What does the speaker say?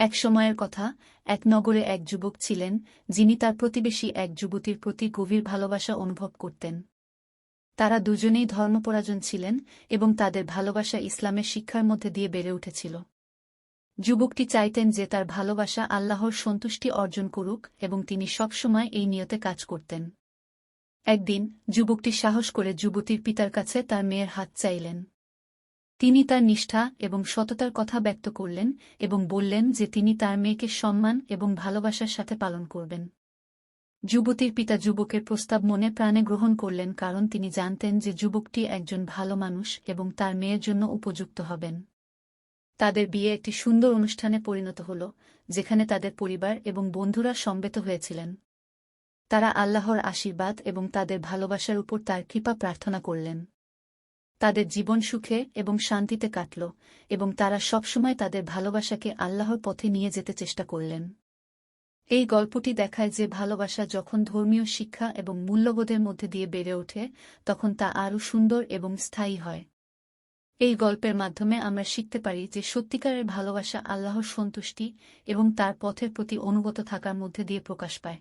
এক সময়ের কথা, এক নগরে এক যুবক ছিলেন, যিনি তার প্রতিবেশী এক যুবতীর প্রতি গভীর ভালোবাসা অনুভব করতেন। তারা দুজনেই ধর্মপরাজন ছিলেন এবং তাদের ভালোবাসা ইসলামের শিক্ষার মধ্যে দিয়ে বেড়ে উঠেছিল। যুবকটি চাইতেন যে তার ভালোবাসা আল্লাহর সন্তুষ্টি অর্জন করুক এবং তিনি সবসময় এই নিয়তে কাজ করতেন। একদিন যুবকটি সাহস করে যুবতীর পিতার কাছে তার মেয়ের হাত চাইলেন। তিনি তার নিষ্ঠা এবং সততার কথা ব্যক্ত করলেন এবং বললেন যে তিনি তার মেয়েকে সম্মান এবং ভালোবাসার সাথে পালন করবেন। যুবতীর পিতা যুবকের প্রস্তাব মনে প্রাণে গ্রহণ করলেন কারণ তিনি জানতেন যে যুবকটি একজন ভালো মানুষ এবং তার মেয়ের জন্য উপযুক্ত হবেন। তাদের বিয়ে একটি সুন্দর অনুষ্ঠানে পরিণত হল, যেখানে তাদের পরিবার এবং বন্ধুরা সমবেত হয়েছিলেন। তারা আল্লাহর আশীর্বাদ এবং তাদের ভালোবাসার উপর তার কৃপা প্রার্থনা করলেন। তাদের জীবন সুখে এবং শান্তিতে কাটল এবং তারা সবসময় তাদের ভালোবাসাকে আল্লাহর পথে নিয়ে যেতে চেষ্টা করলেন। এই গল্পটি দেখায় যে ভালোবাসা যখন ধর্মীয় শিক্ষা এবং মূল্যবোধের মধ্যে দিয়ে বেড়ে ওঠে, তখন তা আরও সুন্দর এবং স্থায়ী হয়। এই গল্পের মাধ্যমে আমরা শিখতে পারি যে সত্যিকারের ভালোবাসা আল্লাহর সন্তুষ্টি এবং তার পথের প্রতি অনুগত থাকার মধ্যে দিয়ে প্রকাশ পায়।